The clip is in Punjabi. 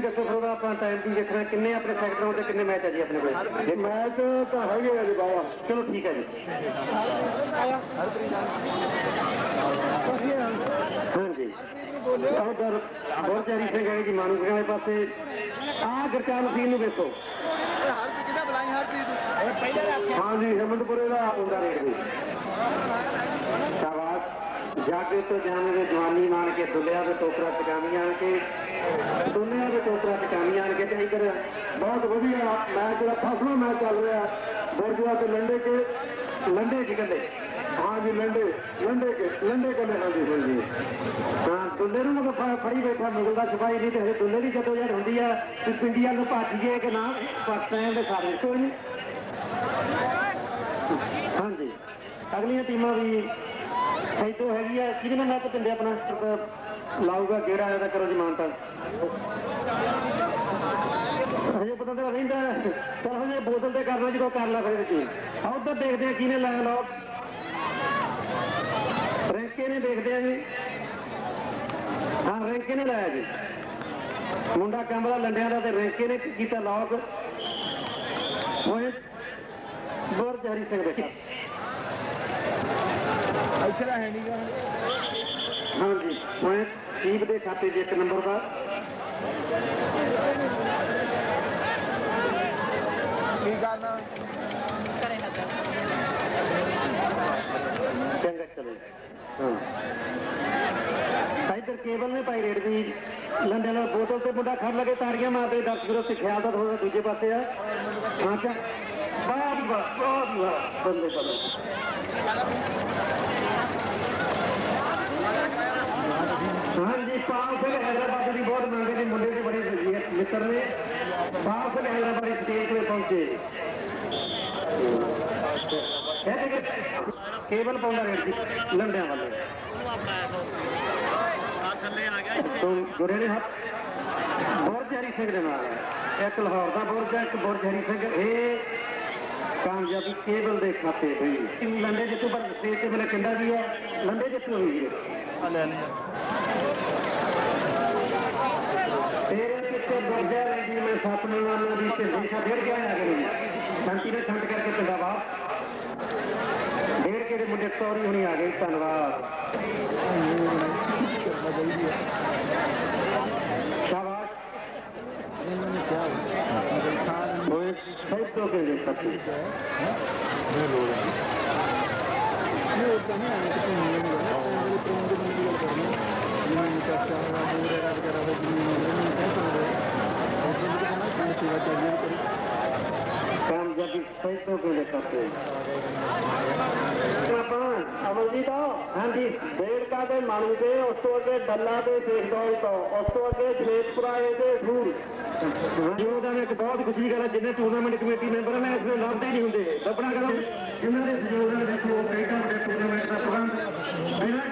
ਦੱਸੋ ਫਿਰ ਉਹਦਾ ਆਪਾਂ ਟਾਈਮ ਵੀ ਦੇਖਣਾ ਕਿੰਨੇ ਆਪਣੇ ਸੈਕਟਰਾਂ ਤੇ ਕਿੰਨੇ ਮੈਚ ਆ ਜੀ ਆਪਣੇ ਕੋਲ? ਮੈਚ ਤਾਂ ਹੈਗੇ ਆ ਜੀ ਬਾਬਾ ਚਲੋ ਠੀਕ ਹੈ ਜੀ। ਹਾਂਜੀ। ਉਧਰ ਬੋਰਚਾਰੀ ਸਿੰਘ ਹੈ ਜੀ ਮਾਨੂ ਵਾਲੇ ਪਾਸੇ। ਆ ਗਰਚਾਲ ਸਿੰਘ ਨੂੰ ਵੇਖੋ। ਹਾਂਜੀ ਹਿੰਮਤਪੁਰੇ ਦਾ ਉਹਦਾ ਰੇਟ ਵੀ। ਜਾਗੇ ਤੋਂ ਜਾਣੇ ਦੇ ਜਵਾਨੀ ਮਾਨ ਕੇ ਦੁਲਿਆ ਦੇ ਟੋਕਰਾ ਟਿਕਾਣੀਆਂ ਆਣ ਕੇ ਦੁਨੀਆ ਦੇ ਟੋਕਰਾ ਟਿਕਾਣੀਆਂ ਆਣ ਕੇ ਤੇ ਇਧਰ ਬਹੁਤ ਵਧੀਆ ਮੈਚ ਜਿਹੜਾ ਫਸਲਾ ਮੈਚ ਚੱਲ ਰਿਹਾ ਬੋਰਜੂਆ ਤੇ ਲੰਡੇ ਕੇ, ਲੰਡੇ ਜੀ ਕਹਿੰਦੇ? ਹਾਂ ਜੀ, ਲੰਡੇ ਲੰਡੇ ਕੇ ਲੰਡੇ ਕੇ ਹਾਂਜੀ ਹਾਂਜੀ ਹਾਂ ਦੁੱਲੇ ਨੂੰ ਮਗਰ ਫੜੀ ਬੈਠਾ ਮੁਗਲ ਦਾ ਸਿਪਾਹੀ ਨਹੀਂ ਤੇ ਹਜੇ ਦੁੱਲੇ ਦੀ ਜਦੋਂ ਯਾਰ ਹੁੰਦੀ ਆ ਕਿ ਪਿੰਡੀਆਂ ਨੂੰ ਭੱਜੀਏ ਕਿ ਨਾ ਪਾਕਿਸਤਾਨ ਦੇ ਸਾਰੇ। ਕੋਈ ਨਹੀਂ। ਹਾਂਜੀ ਅਗਲੀਆਂ ਟੀਮਾਂ ਵੀ ਸੈਟੋ ਹੈਗੀ ਆ, ਕਿਹਦੇ ਨਾਲ ਮੈਚ ਪਿੰਡੇ ਆਪਣਾ? ਲਾਊਗਾ ਗੇੜਾ ਇਹਦਾ ਕਰੋ ਜਮਾਨਤਾ ਹਜੇ ਪਤਾ ਤਾਂ ਰਹਿੰਦਾ ਚਲ ਹਜੇ ਬੋਤਲ ਤੇ ਕਰਨਾ, ਜਦੋਂ ਕਰ ਲਾ ਫਿਰ ਕੀ ਆ ਉਧਰ ਦੇਖਦੇ ਆ ਕਿਹਨੇ ਲਾਇਆ ਲਓ ਰੈਂਕੇ ਨੇ ਦੇਖਦੇ ਆ ਜੀ। ਹਾਂ, ਰੈਂਕੇ ਨੇ ਲਾਇਆ ਜੀ। ਮੁੰਡਾ ਕੰਬਲਾ ਲੰਡਿਆਂ ਦਾ ਤੇ ਰੈਂਕੇ ਨੇ ਕੀਤਾ ਲੌਕ ਹੋਏ ਬੋਰ ਜਾਰੀ ਸਿੰਘ ਬੈਠਾ। ਇੱਥੇ ਹੈ ਨਹੀਂਗਾ ਹਾਂਜੀ ਹੋਏ ਟੀਮ ਦੇ ਖਾਤੇ 'ਚ ਇੱਕ ਨੰਬਰ ਦਾ ਕੀ ਕਰਨਾ ਚੰਗਾ ਚਲੋ ਹਾਂ। ਇਧਰ ਕੇਬਲ ਨੇ ਪਾਈ ਰੇਡ ਲੰਡੇ ਨਾਲ ਬੋਤਲ ਤੇ ਮੁੰਡਾ ਖੜ ਲਗੇ ਤਾੜੀਆਂ ਮਾਰਦੇ ਦਰਸ਼ਕ ਵੀਰੋ ਤੇ ਖਿਆਲ ਦਾ ਥੋੜਾ ਦੂਜੇ ਪਾਸੇ ਆ। ਹਾਂ ਚਾ ਬਹੁਤ ਬਹੁਤ ਬਹੁਤ ਬਹੁਤ ਬੰਦੇ ਚਲੋ ਹਾਂਜੀ ਪਾਲ ਸਿੰਘ ਹੈਦਰਾਬਾਦ ਦੀ ਬਹੁਤ ਮੰਗੇ ਦੀ ਮੁੰਡੇ ਦੀ ਬੜੀ ਖੁਸ਼ੀ ਹੈ ਮਿੱਤਰ ਨੇ ਪਾਲ ਸਿੰਘ ਹੈਦਰਾਬਾਦ ਸਟੇਜ ਤੇ ਪਹੁੰਚੇ ਇਹ ਤੇ ਕੇਬਲ ਪਾਉਂਦਾ ਰੇਡ ਦੀ ਲੰਡਿਆਂ ਵਾਲੇ ਤੋਂ ਗੁਰੇ ਨੇ ਹੱਥ ਬੋਰਜਾਰੀ ਸਿੰਘ ਦੇ ਨਾਲ ਹੈ। ਇੱਕ ਲਾਹੌਰ ਦਾ ਬੋਰਜਾ ਇੱਕ ਬੋਰਜਾਰੀ ਸਿੰਘ ਇਹ ਕਾਮਯਾਬੀ ਕੇਬਲ ਦੇ ਖਾਤੇ ਹੋਈ ਲੰਡੇ ਜਿੱਤੂ ਪਰ ਸਟੇਜ ਤੇ ਬਲੇ ਕਿੰਦਾ ਵੀ ਹੈ? ਲੰਡੇ ਜਿੱਤੂ ਹੋਈ ਹੈ। ਲੈ ਲਿਆ ਤੇਰੇ ਪਿੱਛੇ ਬੋਰਜਾ ਰਹੀ ਮੈਂ ਸਪਨੇ ਵਾਲਾ ਦੀ ਤੇ ਦੇਖਾ ਡੇਢ ਗਿਆ ਆ ਗਈ ਸ਼ਾਂਤੀ ਨੇ ਛੰਡ ਕਰਕੇ ਚੰਗਾ ਬਾਪ ਡੇਢ ਕੇ ਦੇ ਮੁੰਡੇ ਸੌਰੀ ਹੋਣੀ ਆ ਗਈ ਧੰਨਵਾਦ ਸ਼ਾਬਾਸ਼ ਹੋਏ ਸਭ ਤੋਂ ਕਹਿੰਦੇ ਸੱਚੀ ਕਾਮਯਾਬੀ ਸਭ ਤੋਂ ਕਹਿੰਦੇ ਸੱਚੀ ਆਪਾਂ ਅਮਲਜੀਤ ਹਾਂਜੀ। ਦੇੜਕਾ ਦੇ ਮਾਣੂ ਦੇ ਉਸ ਤੋਂ ਅੱਗੇ ਡੱਲਾ ਦੇ ਦੇਖਦੌਲ ਤੋਂ ਉਸ ਤੋਂ ਅੱਗੇ ਜਵੇਦਪੁਰਾ ਦੇ ਫੂਲ ਜੋ ਦਾ ਇੱਕ ਬਹੁਤ ਖੁਸ਼ੀ ਦੀ ਗੱਲ ਹੈ ਜਿੰਨੇ ਟੂਰਨਾਮੈਂਟ ਕਮੇਟੀ ਮੈਂਬਰ ਨੇ ਇਸ ਵੇਲੇ ਲੱਭਦੇ ਨਹੀਂ ਹੁੰਦੇ। ਲੱਭਣਾ ਕਰੋ ਜਿਨ੍ਹਾਂ ਦੇ ਸਹਿਯੋਗ ਨਾਲ ਦੇਖੋ ਕਈ ਤਾਂ ਵੱਡੇ ਟੂਰਨਾਮੈਂਟ ਦਾ ਪ੍ਰਬੰਧ। ਬਿਨਾਂ